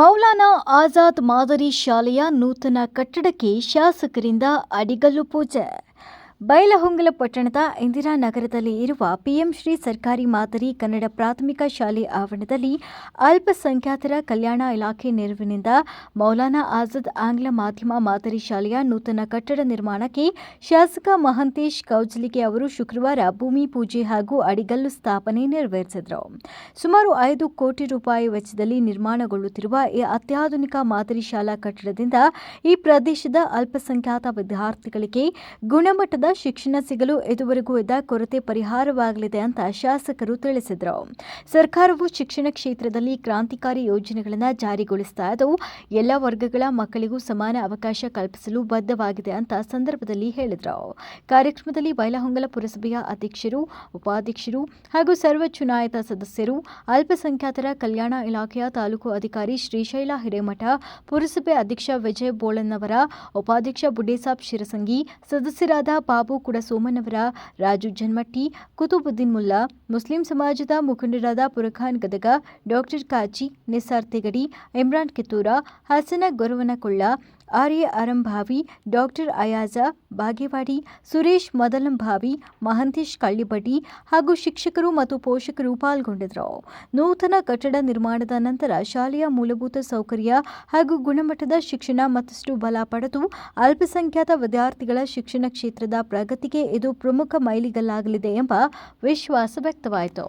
ಮೌಲಾನಾ ಆಜಾದ್ ಮಾದರಿ ಶಾಲೆಯ ನೂತನ ಕಟ್ಟಡಕ್ಕೆ ಶಾಸಕರಿಂದ ಅಡಿಗಲ್ಲು ಪೂಜೆ. ಬೈಲಹೊಂಗಲ ಪಟ್ಟಣದ ಇಂದಿರಾನಗರದಲ್ಲಿ ಇರುವ ಪಿಎಂ ಶ್ರೀ ಸರ್ಕಾರಿ ಮಾದರಿ ಕನ್ನಡ ಪ್ರಾಥಮಿಕ ಶಾಲೆ ಆವರಣದಲ್ಲಿ ಅಲ್ಪಸಂಖ್ಯಾತರ ಕಲ್ಯಾಣ ಇಲಾಖೆ ನೆರವಿನಿಂದ ಮೌಲಾನಾ ಆಜಾದ್ ಆಂಗ್ಲ ಮಾಧ್ಯಮ ಮಾದರಿ ಶಾಲೆಯ ನೂತನ ಕಟ್ಟಡ ನಿರ್ಮಾಣಕ್ಕೆ ಶಾಸಕ ಮಹಂತೇಶ್ ಕೌಜಲಿಗೆ ಅವರು ಶುಕ್ರವಾರ ಭೂಮಿ ಪೂಜೆ ಹಾಗೂ ಅಡಿಗಲ್ಲು ಸ್ಥಾಪನೆ ನೆರವೇರಿಸಿದರು. ಸುಮಾರು ಐದು ಕೋಟಿ ರೂಪಾಯಿ ವೆಚ್ಚದಲ್ಲಿ ನಿರ್ಮಾಣಗೊಳ್ಳುತ್ತಿರುವ ಈ ಅತ್ಯಾಧುನಿಕ ಮಾದರಿ ಶಾಲಾ ಕಟ್ಟಡದಿಂದ ಈ ಪ್ರದೇಶದ ಅಲ್ಪಸಂಖ್ಯಾತ ವಿದ್ಯಾರ್ಥಿಗಳಿಗೆ ಗುಣಮಟ್ಟದ ಶಿಕ್ಷಣ ಸಿಗಲು ಇದುವರೆಗೂ ಇದ್ದ ಕೊರತೆ ಪರಿಹಾರವಾಗಲಿದೆ ಅಂತ ಶಾಸಕರು ತಿಳಿಸಿದರು. ಸರ್ಕಾರವು ಶಿಕ್ಷಣ ಕ್ಷೇತ್ರದಲ್ಲಿ ಕ್ರಾಂತಿಕಾರಿ ಯೋಜನೆಗಳನ್ನು ಜಾರಿಗೊಳಿಸ್ತಾ ಇದ್ದು, ಎಲ್ಲ ವರ್ಗಗಳ ಮಕ್ಕಳಿಗೂ ಸಮಾನ ಅವಕಾಶ ಕಲ್ಪಿಸಲು ಬದ್ಧವಾಗಿದೆ ಅಂತ ಸಂದರ್ಭದಲ್ಲಿ ಹೇಳಿದರು. ಕಾರ್ಯಕ್ರಮದಲ್ಲಿ ಬೈಲಹೊಂಗಲ ಪುರಸಭೆಯ ಅಧ್ಯಕ್ಷರು, ಉಪಾಧ್ಯಕ್ಷರು ಹಾಗೂ ಸರ್ವ ಚುನಾಯಿತ ಸದಸ್ಯರು, ಅಲ್ಪಸಂಖ್ಯಾತರ ಕಲ್ಯಾಣ ಇಲಾಖೆಯ ತಾಲೂಕು ಅಧಿಕಾರಿ ಶ್ರೀಶೈಲ ಹಿರೇಮಠ, ಪುರಸಭೆ ಅಧ್ಯಕ್ಷ ವಿಜಯ್ ಬೋಳನ್ನವರ, ಉಪಾಧ್ಯಕ್ಷ ಬುಡ್ಡೇಸಾಬ್ ಶಿರಸಂಗಿ, ಸದಸ್ಯರಾದ ಬಾಬು ಕುಡಸೋಮನವರ ರಾಜು ಜನ್ಮಟ್ಟಿ ಕುತುಬುದ್ದೀನ್ ಮುಲ್ಲಾ, ಮುಸ್ಲಿಂ ಸಮಾಜದ ಮುಖಂಡರಾದ ಪುರಖಾನ್ ಗದಗ, ಡಾಕ್ಟರ್ ಕಾಜಿ ನಿಸಾರ್ ತೆಗಡಿ, ಇಮ್ರಾನ್ ಕಿತ್ತೂರ ಹಸನ ಗೊರವನಕೊಳ್ಳ ಆರ್ಯ ಅರಂಭಾವಿ ಡಾಕ್ಟರ್ ಅಯಾಜ ಬಾಗೇವಾಡಿ, ಸುರೇಶ್ ಮದಲಂಭಾವಿ ಮಹಂತೇಶ್ ಕಳ್ಳಿಬಡ್ಡಿ ಹಾಗೂ ಶಿಕ್ಷಕರು ಮತ್ತು ಪೋಷಕರು ಪಾಲ್ಗೊಂಡಿದ್ದರು. ನೂತನ ಕಟ್ಟಡ ನಿರ್ಮಾಣದ ನಂತರ ಶಾಲೆಯ ಮೂಲಭೂತ ಸೌಕರ್ಯ ಹಾಗೂ ಗುಣಮಟ್ಟದ ಶಿಕ್ಷಣ ಮತ್ತಷ್ಟು ಬಲ ಪಡೆದು ಅಲ್ಪಸಂಖ್ಯಾತ ವಿದ್ಯಾರ್ಥಿಗಳ ಶಿಕ್ಷಣ ಕ್ಷೇತ್ರದ ಪ್ರಗತಿಗೆ ಇದು ಪ್ರಮುಖ ಮೈಲಿಗಲ್ಲಾಗಲಿದೆ ಎಂಬ ವಿಶ್ವಾಸ ವ್ಯಕ್ತವಾಯಿತು.